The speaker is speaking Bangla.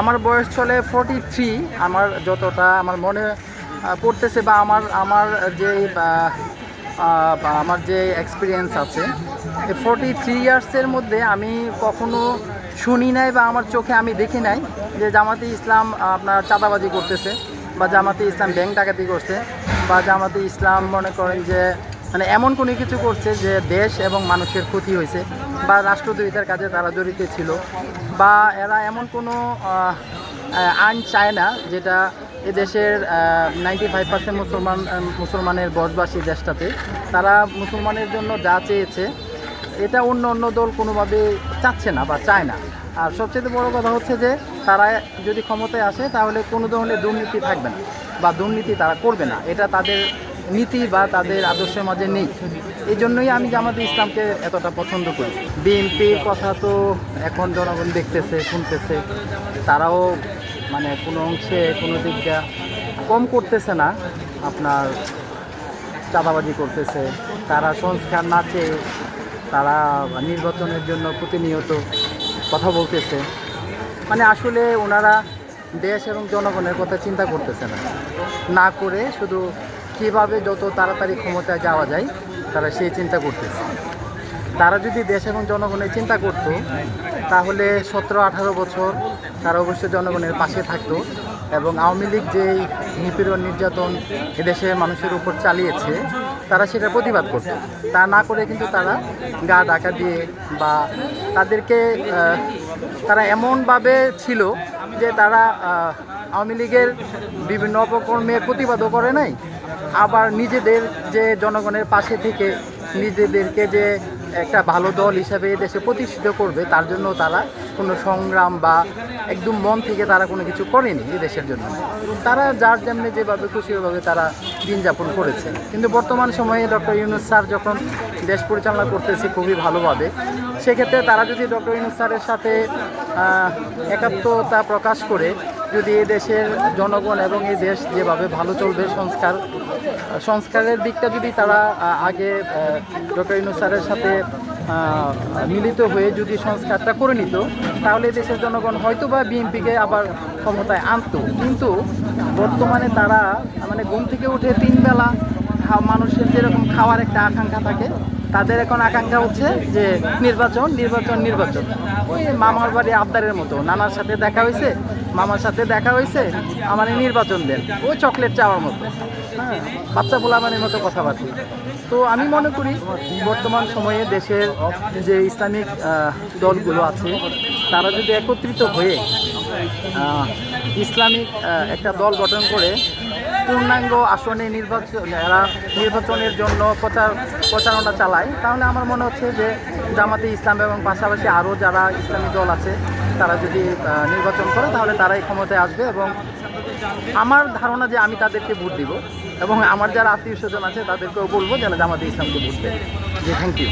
আমার বয়স চলে ফর্টি থ্রি আমার যতটা আমার মনে পড়তেছে বা আমার আমার যে আমার যে এক্সপিরিয়েন্স আছে, এই ফর্টি থ্রি ইয়ার্সের মধ্যে আমি কখনো শুনি নাই বা আমার চোখে আমি দেখি নাই যে জামাতে ইসলাম আপনার চাঁদাবাজি করতেছে বা জামাতে ইসলাম ব্যাংক ডাকাতি করছে বা জামাতে ইসলাম মনে করেন যে মানে এমন কোনো কিছু করছে যে দেশ এবং মানুষের ক্ষতি হয়েছে বা রাষ্ট্রদ্রোহিতার কাজে তারা জড়িত ছিল বা এরা এমন কোনো আইন চায় না যেটা এদেশের নাইনটি ফাইভ পার্সেন্ট মুসলমান মুসলমানের বসবাসী দেশটাতে। তারা মুসলমানের জন্য যা চেয়েছে, এটা অন্য অন্য দল কোনোভাবে চাচ্ছে না বা চায় না। আর সবচেয়ে বড় কথা হচ্ছে যে, তারা যদি ক্ষমতায় আসে তাহলে কোনো ধরনের দুর্নীতি থাকবে না বা দুর্নীতি তারা করবে না। এটা তাদের নীতি বা তাদের আদর্শের মাঝে নেই। এই জন্যই আমি জামাতে ইসলামকে এতটা পছন্দ করি। বিএনপির কথা তো এখন জনগণ দেখতেছে, শুনতেছে। তারাও মানে কোনো অংশে, কোনো দিকটা কম করতেছে না। আপনার চাঁদাবাজি করতেছে। তারা সংস্কার না চেয়ে তারা নির্বাচনের জন্য প্রতিনিয়ত কথা বলতেছে। মানে আসলে ওনারা দেশ এবং জনগণের কথা চিন্তা করতেছে না। না করে শুধু কীভাবে যত তাড়াতাড়ি ক্ষমতায় যাওয়া যায়, তারা সেই চিন্তা করতেছে। তারা যদি দেশ এবং জনগণের চিন্তা করতো, তাহলে সতেরো, আঠারো বছর তারা অবশ্যই জনগণের পাশে থাকতো এবং আওয়ামী লীগ যেই নিপীড়ন নির্যাতন এদেশের মানুষের উপর চালিয়েছে, তারা সেটা প্রতিবাদ করতো। তা না করে কিন্তু তারা গা ডাকা দিয়ে বা তাদেরকে তারা এমনভাবে ছিল যে তারা আওয়ামী লীগের বিভিন্ন অপকর্মের প্রতিবাদও করে নাই। আবার নিজেদের যে জনগণের পাশে থেকে নিজেদেরকে যে একটা ভালো দল হিসাবে দেশে প্রতিষ্ঠিত করবে, তার জন্য তারা কোনো সংগ্রাম বা একদম মন থেকে তারা কোনো কিছু করেনি এই দেশের জন্য। তারা যার যেমনি যেভাবে খুশি ওইভাবে তারা দিন যাপন করেছে। কিন্তু বর্তমান সময়ে ডক্টর ইউনুস স্যার যখন দেশ পরিচালনা করতেছে খুবই ভালোভাবে, সেক্ষেত্রে তারা যদি ডক্টর ইউনুস স্যারের সাথে একাত্মতা প্রকাশ করে যদি এই দেশের জনগণ এবং এই দেশ যেভাবে ভালো চলবে সংস্কার, সংস্কারের দিকটা যদি তারা আগে ডক্টর ইউনুস স্যারের সাথে মিলিত হয়ে যদি সংস্কারটা করে নিত, তাহলে দেশের জনগণ হয়তো বা বিএনপিকে আবার ক্ষমতায় আনতো। কিন্তু বর্তমানে তারা মানে ঘুম থেকে উঠে তিন বেলা মানুষের যেরকম খাওয়ার একটা আকাঙ্ক্ষা থাকে, তাদের এখন আকাঙ্ক্ষা হচ্ছে যে নির্বাচন নির্বাচন নির্বাচন। ওই মামার বাড়ি আবদারের মতো, নানার সাথে দেখা হয়েছে মামার সাথে দেখা হয়েছে, আমার নির্বাচন দেন। ওই চকলেট চাওয়ার মতো। হ্যাঁ বাচ্চা পোলামানের মতো কথাবার্তা। তো আমি মনে করি, বর্তমান সময়ে দেশের যে ইসলামিক দলগুলো আছে, তারা যদি একত্রিত হয়ে ইসলামিক একটা দল গঠন করে, পূর্ণাঙ্গ আসনে নির্বাচন নির্বাচনের জন্য প্রচার, প্রচারণা চালায়, তাহলে আমার মনে হচ্ছে যে জামাতে ইসলাম এবং পাশাপাশি আরও যারা ইসলামী দল আছে, তারা যদি নির্বাচন করে, তাহলে তারাই ক্ষমতায় আসবে এবং আমার ধারণা যে আমি তাদেরকে ভোট দিব এবং আমার যারা আত্মীয় স্বজন আছে, তাদেরকেও বলব যেন জামাতে ইসলামকে ভোট দেয়। যে থ্যাংক ইউ